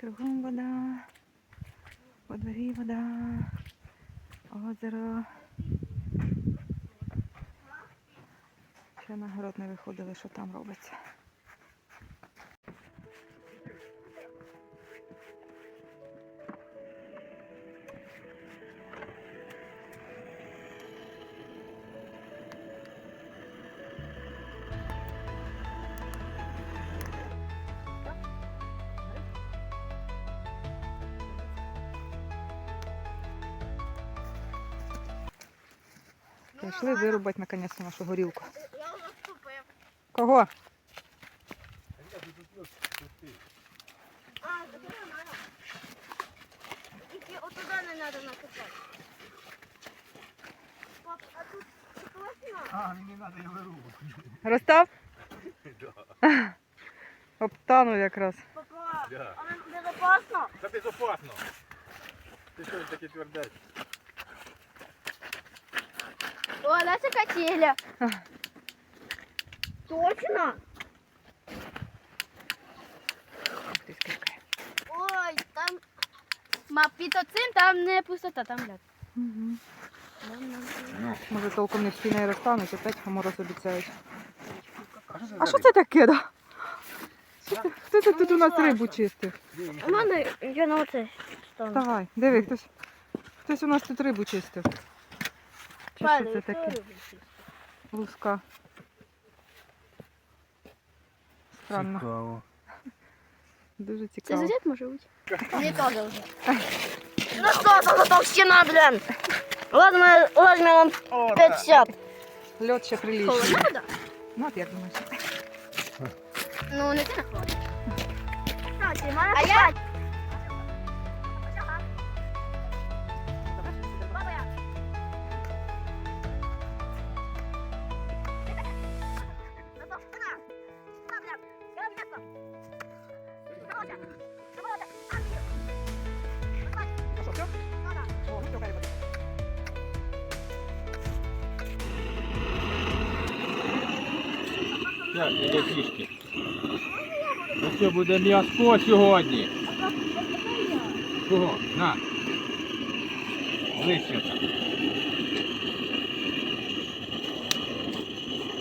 Кругом вода. по дворі вода. Озеро. Ще на город не виходили, що там робиться. Прийшли вирубати наконець нашу горілку. Я вже вступив. Кого? А, так нормально. Тільки отуда не треба накопати. Пап, а тут класно. А, мені треба його вирубати. Розстав? Обтанув якраз. Папа, а нам безопасно? Та безопасно. Ти що таке тверде? О, наша котельня. Точно? Ух ти, скільки. Ой, там... мапітоцин, там не пустота, там лед. Угу. Ну, Може толком не всі не розтануть, опять мороз обіцяють. а що це таке, да? Хто це- Хто це тут у нас Ну, рибу чистив? У мене, я на оце стану. Давай, диви, хтось, хтось у нас тут рибу чистив. Чи що це таке? Луска. Странно. Цікаво. Дуже Це цікаво. сусід може бути? Не теж вже. Ну що це за толщина, блін? Ладно, ладно вам 50. Льот ще прилічний. Холодно, да? Ну, от як думаєш? Ну, не сильно холодно. А я? Так, іде фішки. Ну що, буде м'яско сьогодні. Кого? На. Ближче так.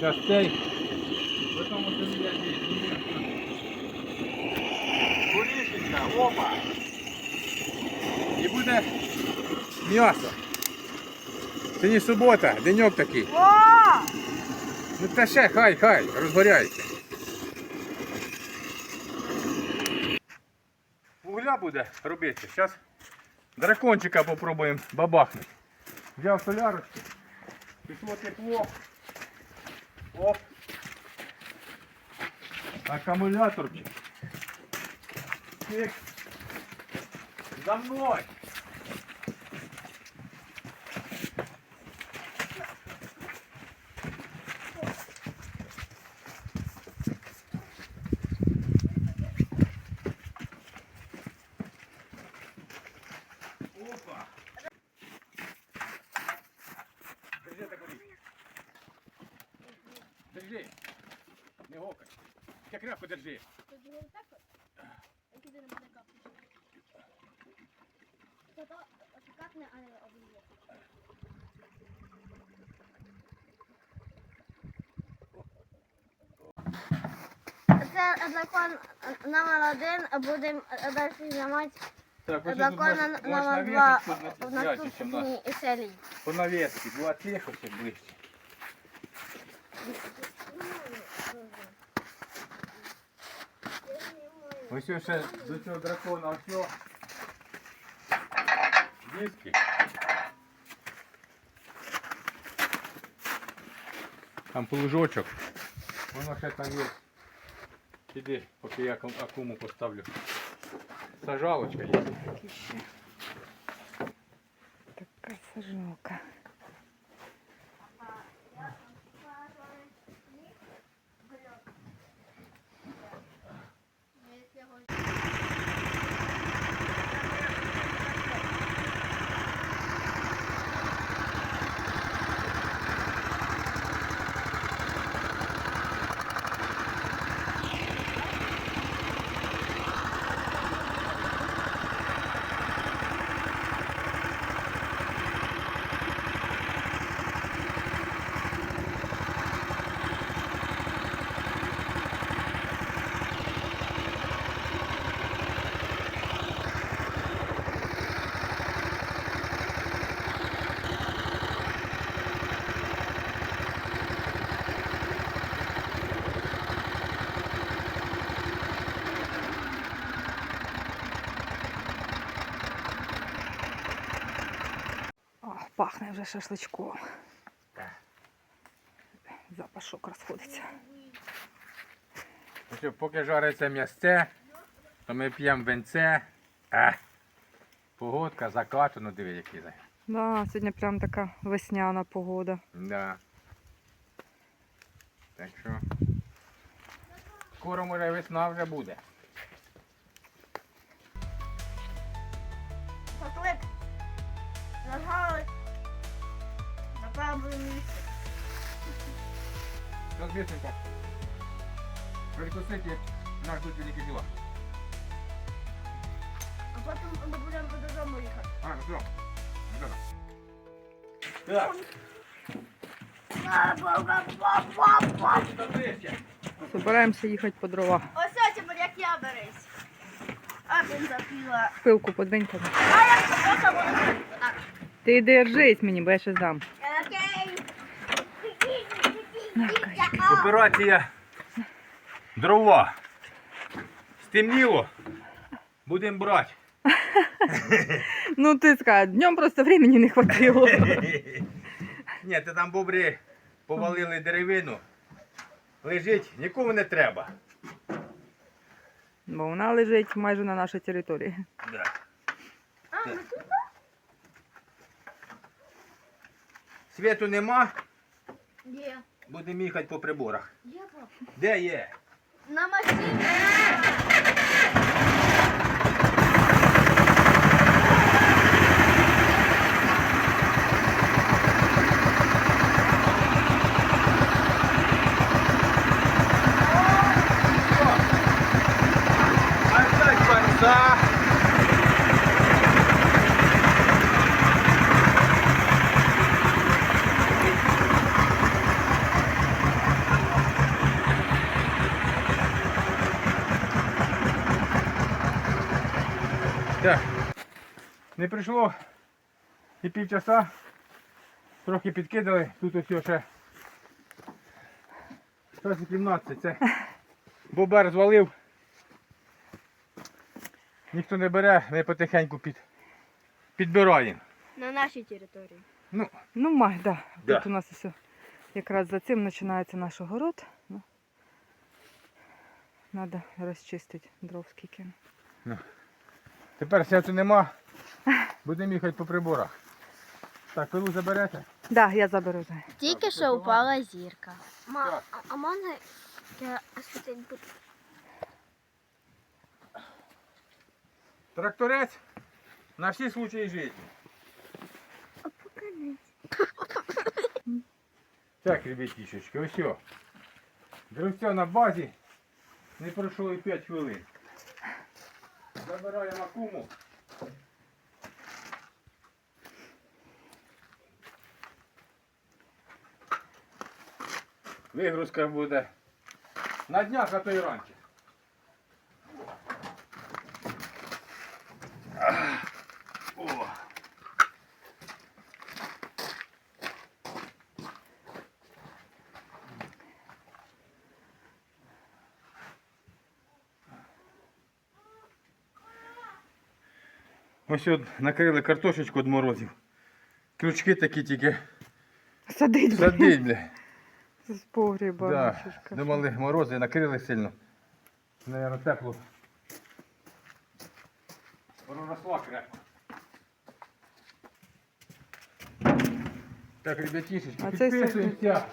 Частей. опа. І буде м'ясо. Сьогодні субота, деньок такий. Ну та ще хай, хай, розгоряйся. Вугля буде робити. Зараз дракончика попробуємо бабахнути. Взяв солярочку. Пішло тепло. Оп. Акумуляторчик. Тик. За мною. Опа! Держи так. Держи. Не гокай. Як крепко держи. Це закон номер один, будемо далі знімати Так, тут закон можеш- можеш номер два навісити, щоб в не зрячі, чим нас. наступній серії. По навісці, була тихо, ще ближче. Ось ще до цього дракона, його. Диски. Там плужочок. Воно ще там є. Іди, поки я акуму поставлю. Сажалочка є. Пахне вже шашличком. Запашок розходиться. Ну що, поки жариться м'ясце, то ми п'ємо венце. А, погодка, закат, ну диви, який. за- Да, сьогодні прям така весняна погода. Да. Так що. Скоро може весна вже буде. Шашлик. Нажали. Правому місці. Що наш тут великий діла. А потім ми будемо додому їхати. А, ну все. Так. Збираємося їхати по дрова. Ось тепер як я берись. А він запіла. Пилку подвиньте. А я просто буду. Ти держись мені, бо я ще здам. Операція дрова. Стемніло. Будемо брати. Ну ти скажи, днем просто времени не хватило. Ні, ти там бобри повалили деревину. Лежить, нікому не треба. Бо вона лежить майже на нашій території. Да. А, ми? Світу нема, Є. будемо їхати по приборах. Є, пап. Де є? На машині. Так. Не прийшло і півчаса. Трохи підкидали. Тут ось ще 17. Це бобер звалив. Ніхто не бере, ми потихеньку під, підбираємо. На нашій території. Ну, Ну, май, да. Да. Тут у нас все якраз за цим починається наш огород. Ну, Надо розчистити дров скільки. тепер святу нема. Будемо їхати по приборах. Так, пилу заберете? Да, я заберу. Зай. Тільки що упала зірка. Ма, а, а можна я освітить буду? Тракторець на всі случаї життя. Так, ребятішечки, ось. о. Друзця на базі. Не пройшло і 5 хвилин. Забираємо акуму. Вигрузка буде на днях, а то й раніше. Ось от накрили картошечку від морозів. Крючки такі тільки Садить, садить, бля. З погріба. Да. що Думали морози, накрили сильно. Наверно, тепло. Проросла крепко. Так, все- підписуємося.